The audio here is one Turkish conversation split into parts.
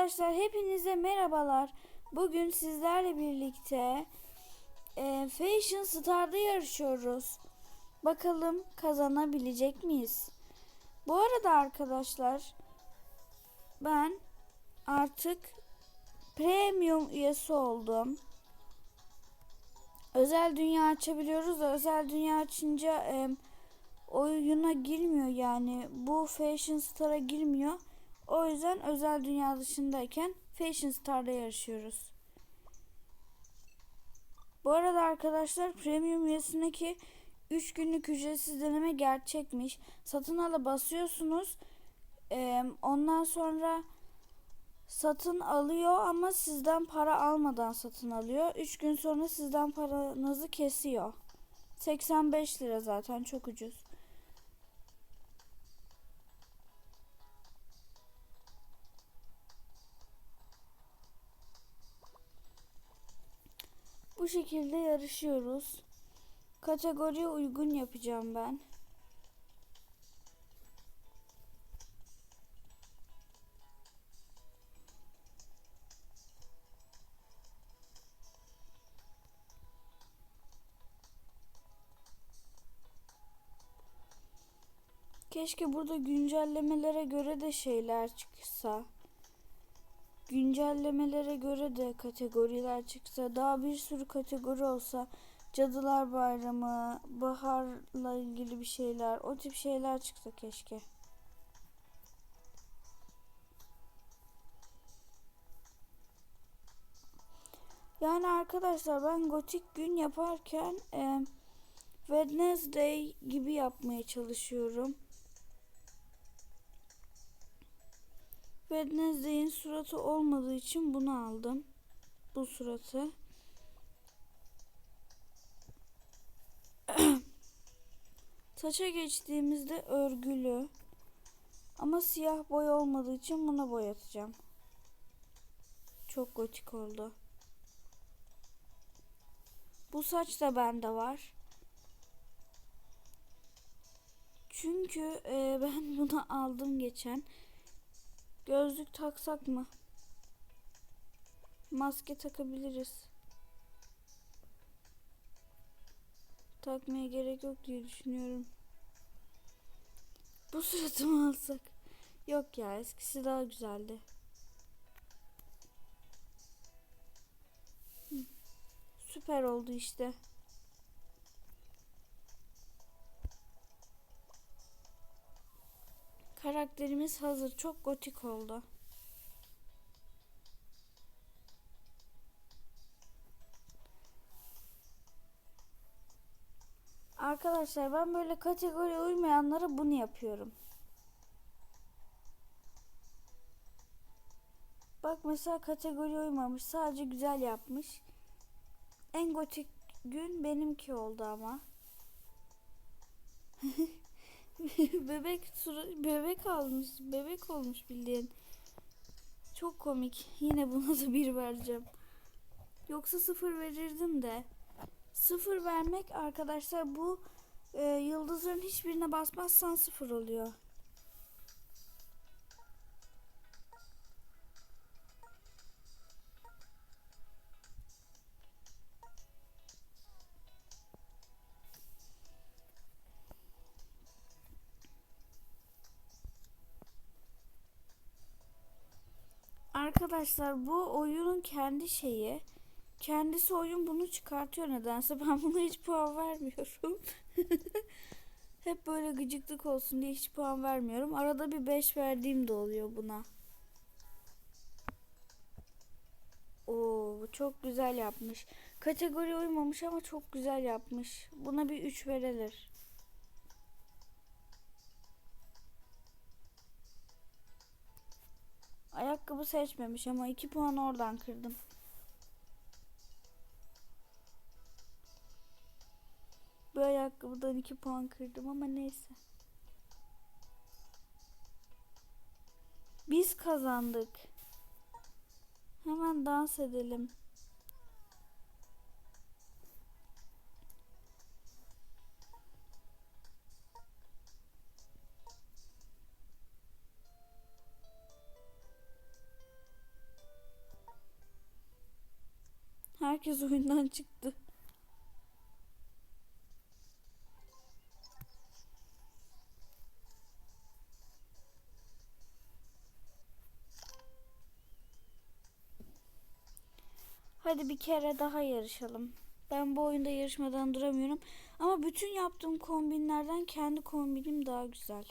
Arkadaşlar hepinize merhabalar. Bugün sizlerle birlikte e, Fashion Star'da yarışıyoruz. Bakalım kazanabilecek miyiz? Bu arada arkadaşlar ben artık premium üyesi oldum. Özel dünya açabiliyoruz da özel dünya açınca e, oyuna girmiyor yani. Bu Fashion Star'a girmiyor. O yüzden özel dünya dışındayken Fashion Star'da yarışıyoruz. Bu arada arkadaşlar premium üyesindeki 3 günlük ücretsiz deneme gerçekmiş. Satın ala basıyorsunuz. Ondan sonra satın alıyor ama sizden para almadan satın alıyor. 3 gün sonra sizden paranızı kesiyor. 85 lira zaten çok ucuz. Bu şekilde yarışıyoruz. Kategoriye uygun yapacağım ben. Keşke burada güncellemelere göre de şeyler çıksa güncellemelere göre de kategoriler çıksa daha bir sürü kategori olsa Cadılar Bayramı, baharla ilgili bir şeyler, o tip şeyler çıksa keşke. Yani arkadaşlar ben gotik gün yaparken e, Wednesday gibi yapmaya çalışıyorum. Wednesday'in suratı olmadığı için bunu aldım. Bu suratı. Saça geçtiğimizde örgülü. Ama siyah boy olmadığı için buna boyatacağım. Çok gotik oldu. Bu saç da bende var. Çünkü e, ben bunu aldım geçen. Gözlük taksak mı? Maske takabiliriz. Takmaya gerek yok diye düşünüyorum. Bu suratı mı alsak? Yok ya eskisi daha güzeldi. Süper oldu işte. Karakterimiz hazır. Çok gotik oldu. Arkadaşlar ben böyle kategoriye uymayanlara bunu yapıyorum. Bak mesela kategori uymamış. Sadece güzel yapmış. En gotik gün benimki oldu ama. bebek bebek almış. Bebek olmuş bildiğin. Çok komik. Yine buna da bir vereceğim. Yoksa sıfır verirdim de. Sıfır vermek arkadaşlar bu e, yıldızların hiçbirine basmazsan sıfır oluyor. Arkadaşlar bu oyunun kendi şeyi. Kendisi oyun bunu çıkartıyor nedense. Ben buna hiç puan vermiyorum. Hep böyle gıcıklık olsun diye hiç puan vermiyorum. Arada bir 5 verdiğim de oluyor buna. Oo, çok güzel yapmış. Kategori uymamış ama çok güzel yapmış. Buna bir 3 verilir. Ayakkabı seçmemiş ama 2 puan oradan kırdım. Bu ayakkabıdan 2 puan kırdım ama neyse. Biz kazandık. Hemen dans edelim. Herkes oyundan çıktı. Hadi bir kere daha yarışalım. Ben bu oyunda yarışmadan duramıyorum. Ama bütün yaptığım kombinlerden kendi kombinim daha güzel.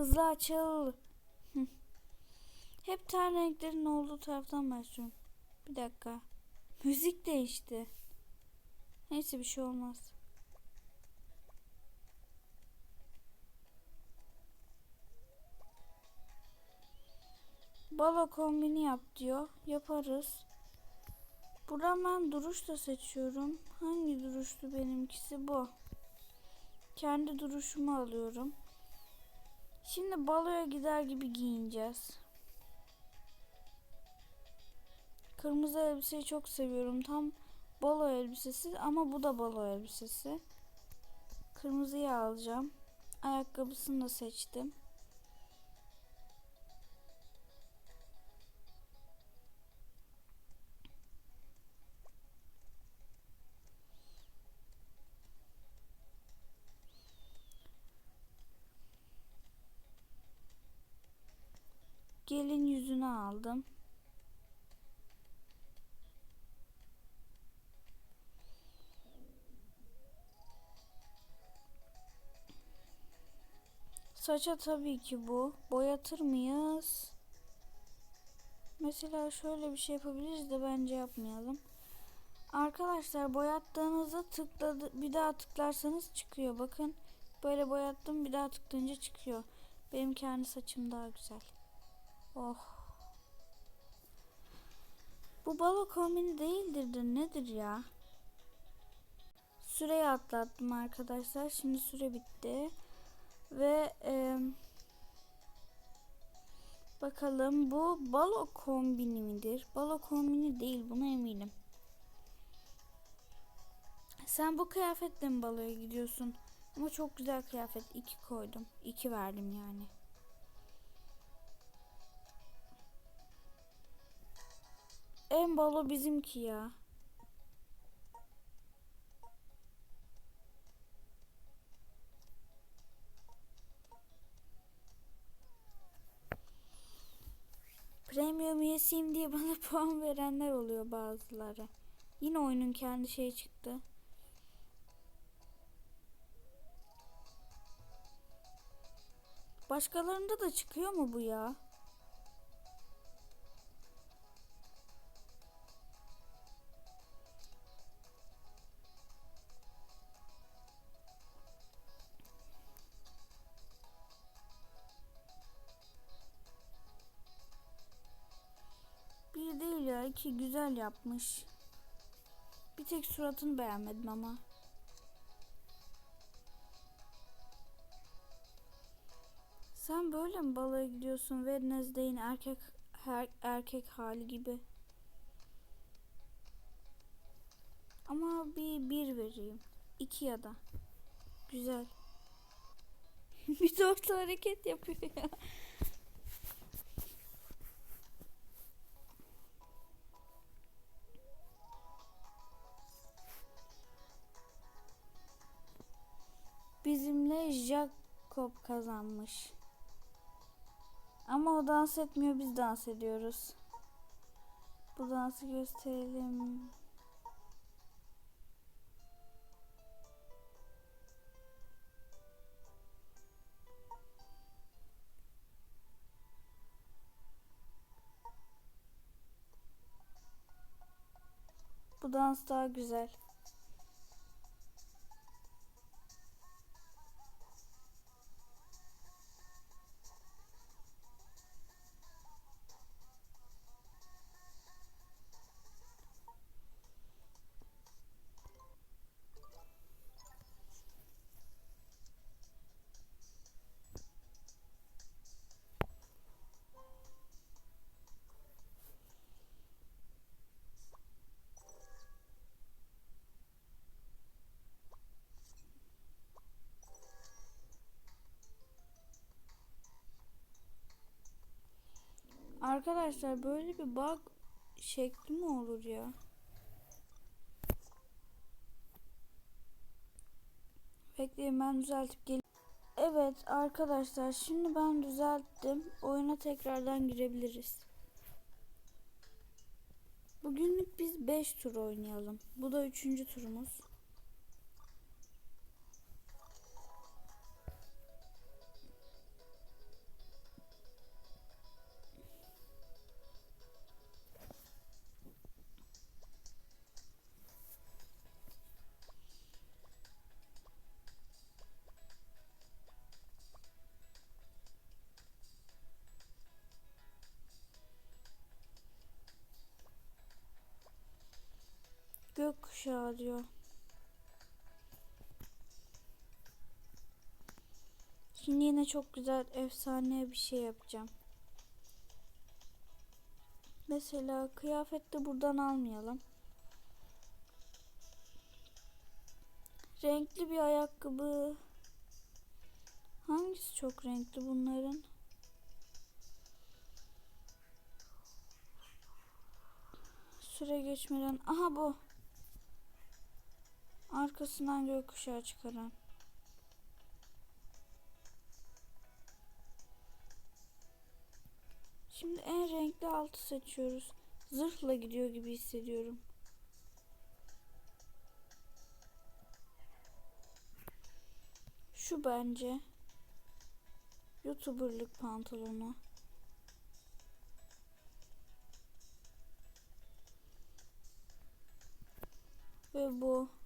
Hızlı açıl. Hep ten renklerin olduğu taraftan başlıyorum. Bir dakika. Müzik değişti. Neyse bir şey olmaz. Balo kombini yap diyor. Yaparız. Buradan ben duruş da seçiyorum. Hangi duruştu benimkisi bu. Kendi duruşumu alıyorum. Şimdi baloya gider gibi giyineceğiz. Kırmızı elbiseyi çok seviyorum. Tam balo elbisesi ama bu da balo elbisesi. Kırmızıyı alacağım. Ayakkabısını da seçtim. Gelin yüzünü aldım. Saça tabii ki bu. Boyatır mıyız? Mesela şöyle bir şey yapabiliriz de bence yapmayalım. Arkadaşlar boyattığınızda tıkladı bir daha tıklarsanız çıkıyor. Bakın böyle boyattım bir daha tıklayınca çıkıyor. Benim kendi saçım daha güzel. Oh. Bu balo kombini değildir de nedir ya? Süreyi atlattım arkadaşlar. Şimdi süre bitti. Ve e, bakalım bu balo kombini midir? Balo kombini değil buna eminim. Sen bu kıyafetle mi baloya gidiyorsun? Ama çok güzel kıyafet. iki koydum. iki verdim yani. En balo bizimki ya. Premium üyesiyim diye bana puan verenler oluyor bazıları. Yine oyunun kendi şeyi çıktı. Başkalarında da çıkıyor mu bu ya? Ya iki güzel yapmış. Bir tek suratını beğenmedim ama. Sen böyle mi balaya gidiyorsun Wednesday'in erkek her, erkek hali gibi? Ama bir bir vereyim. İki ya da. Güzel. bir dört hareket yapıyor ya. Bizimle Jacob kazanmış. Ama o dans etmiyor biz dans ediyoruz. Bu dansı gösterelim. Bu dans daha güzel. Arkadaşlar böyle bir bug şekli mi olur ya? Bekleyin ben düzeltip gel. Evet arkadaşlar şimdi ben düzelttim. Oyuna tekrardan girebiliriz. Bugünlük biz 5 tur oynayalım. Bu da 3. turumuz. Gökkuşağı diyor. Şimdi yine çok güzel efsane bir şey yapacağım. Mesela kıyafet de buradan almayalım. Renkli bir ayakkabı. Hangisi çok renkli bunların? Süre geçmeden. Aha bu. Arkasından gökkuşağı çıkaran. Şimdi en renkli altı seçiyoruz. Zırhla gidiyor gibi hissediyorum. Şu bence. Youtuberlık pantolonu. Ve bu.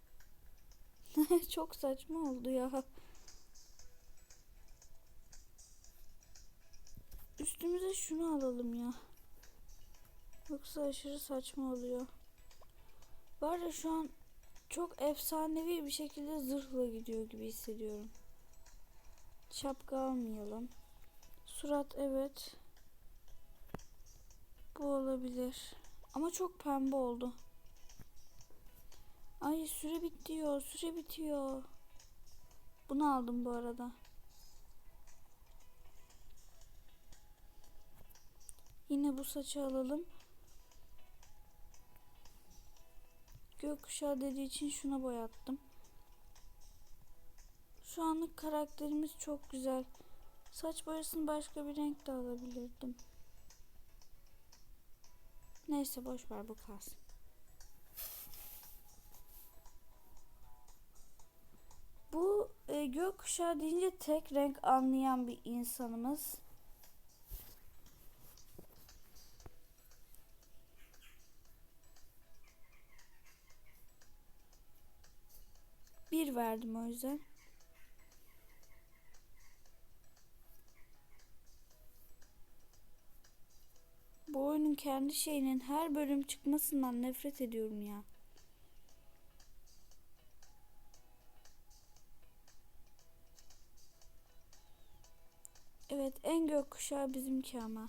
Çok saçma oldu ya. Üstümüze şunu alalım ya. Yoksa aşırı saçma oluyor. Var ya şu an çok efsanevi bir şekilde zırhla gidiyor gibi hissediyorum. Şapka almayalım. Surat evet. Bu olabilir. Ama çok pembe oldu. Ay süre bitiyor. Süre bitiyor. Bunu aldım bu arada. Yine bu saçı alalım. Gökkuşağı dediği için şuna boyattım. Şu anlık karakterimiz çok güzel. Saç boyasını başka bir renk de alabilirdim. Neyse boş ver bu kalsın. Gökkuşağı deyince tek renk anlayan bir insanımız. Bir verdim o yüzden. Bu oyunun kendi şeyinin her bölüm çıkmasından nefret ediyorum ya. Evet en gökkuşağı bizimki ama.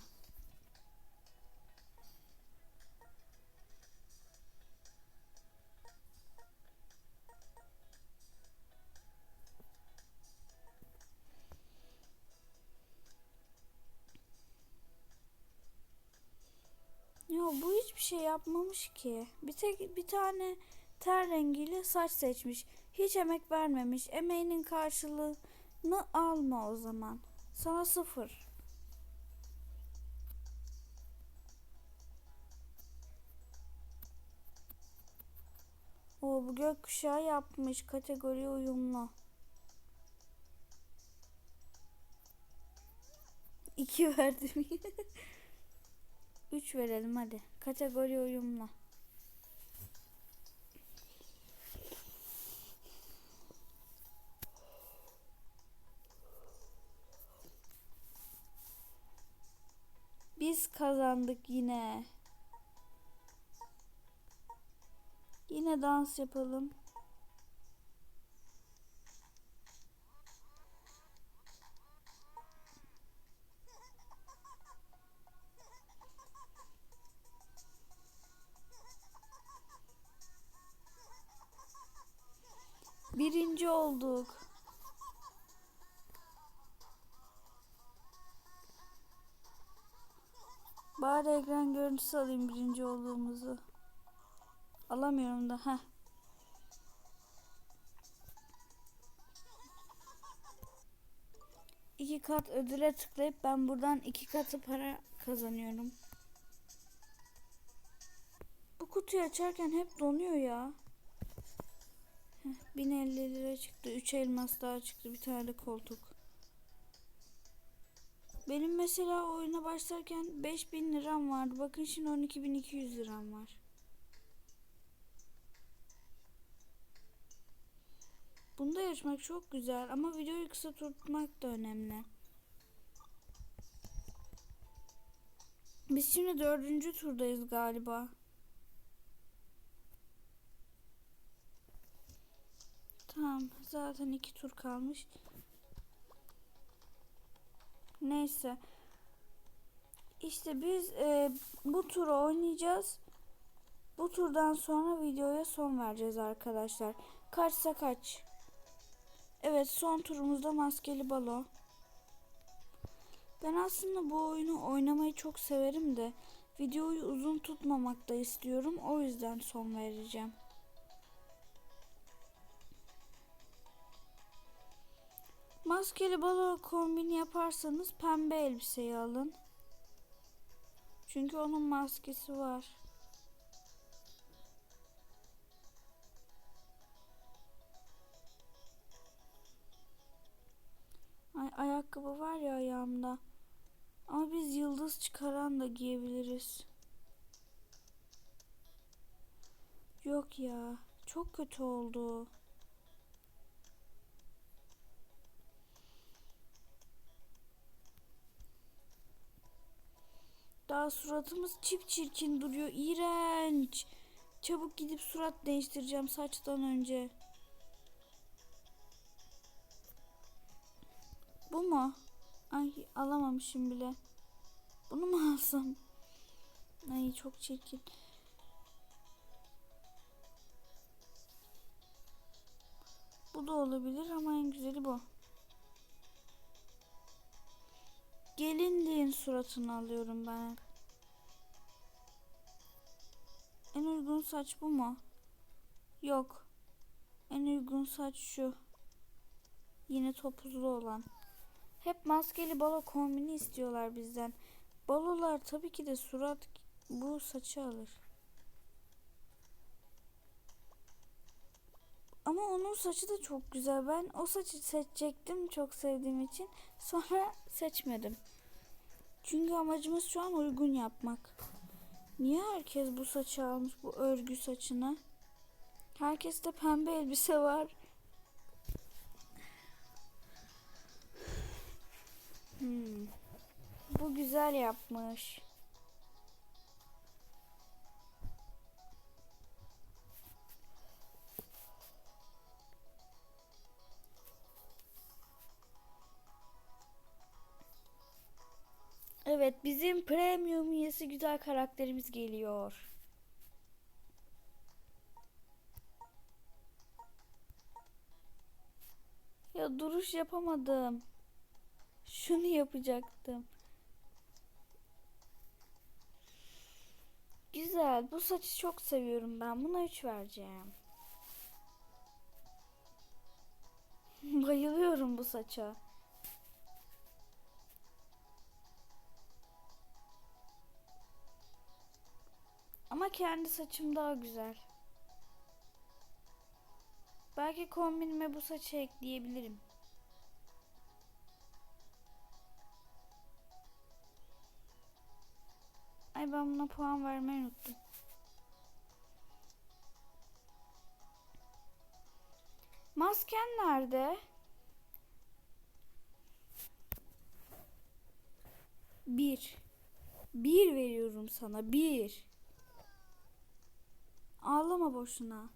Ya bu hiçbir şey yapmamış ki. Bir tek bir tane ter rengiyle saç seçmiş. Hiç emek vermemiş. Emeğinin karşılığını alma o zaman. Sana sıfır. O bu gökkuşağı yapmış. Kategori uyumlu. İki verdim. Üç verelim hadi. Kategori uyumlu. Kazandık yine. Yine dans yapalım. Birinci olduk. Bari ekran görüntüsü alayım birinci olduğumuzu. Alamıyorum da. Heh. İki kat ödüle tıklayıp ben buradan iki katı para kazanıyorum. Bu kutuyu açarken hep donuyor ya. Heh, 1050 lira çıktı. 3 elmas daha çıktı. Bir tane koltuk. Benim mesela oyuna başlarken 5000 liram vardı. Bakın şimdi 12200 liram var. Bunda yarışmak çok güzel ama videoyu kısa tutmak da önemli. Biz şimdi dördüncü turdayız galiba. Tamam zaten iki tur kalmış. Neyse. İşte biz e, bu turu oynayacağız. Bu turdan sonra videoya son vereceğiz arkadaşlar. Kaçsa kaç. Evet son turumuzda maskeli balo. Ben aslında bu oyunu oynamayı çok severim de videoyu uzun tutmamak da istiyorum. O yüzden son vereceğim. Maskeli balo kombini yaparsanız pembe elbiseyi alın. Çünkü onun maskesi var. Ay, ayakkabı var ya ayağımda. Ama biz yıldız çıkaran da giyebiliriz. Yok ya. Çok kötü oldu. Daha suratımız çip çirkin duruyor. İğrenç. Çabuk gidip surat değiştireceğim saçtan önce. Bu mu? Ay alamamışım bile. Bunu mu alsam? Ay çok çirkin. Bu da olabilir ama en güzeli bu. Gelinliğin suratını alıyorum ben. En uygun saç bu mu? Yok. En uygun saç şu. Yine topuzlu olan. Hep maskeli balo kombini istiyorlar bizden. Balolar tabii ki de surat bu saçı alır. Ama onun saçı da çok güzel. Ben o saçı seçecektim çok sevdiğim için. Sonra seçmedim. Çünkü amacımız şu an uygun yapmak. Niye herkes bu saçı almış bu örgü saçını? Herkeste pembe elbise var. Hmm. Bu güzel yapmış. Evet bizim premium üyesi güzel karakterimiz geliyor. Ya duruş yapamadım. Şunu yapacaktım. Güzel. Bu saçı çok seviyorum ben. Buna 3 vereceğim. Bayılıyorum bu saça. Ama kendi saçım daha güzel. Belki kombinime bu saçı ekleyebilirim. Ay ben buna puan vermeyi unuttum. Masken nerede? Bir. Bir veriyorum sana. Bir. Ağlama boşuna.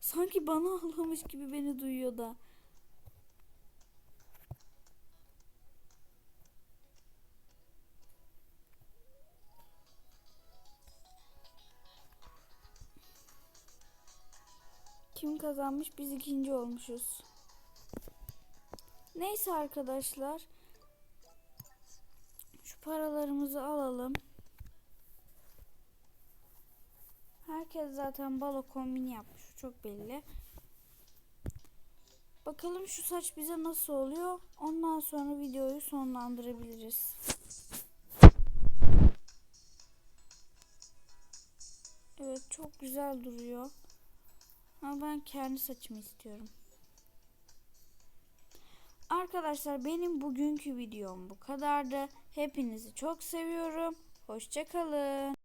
Sanki bana ağlamış gibi beni duyuyor da. Kim kazanmış? Biz ikinci olmuşuz. Neyse arkadaşlar. Şu paralarımızı alalım. Herkes zaten balo kombini yapmış. Çok belli. Bakalım şu saç bize nasıl oluyor. Ondan sonra videoyu sonlandırabiliriz. Evet çok güzel duruyor. Ama ben kendi saçımı istiyorum. Arkadaşlar benim bugünkü videom bu kadardı. Hepinizi çok seviyorum. Hoşçakalın.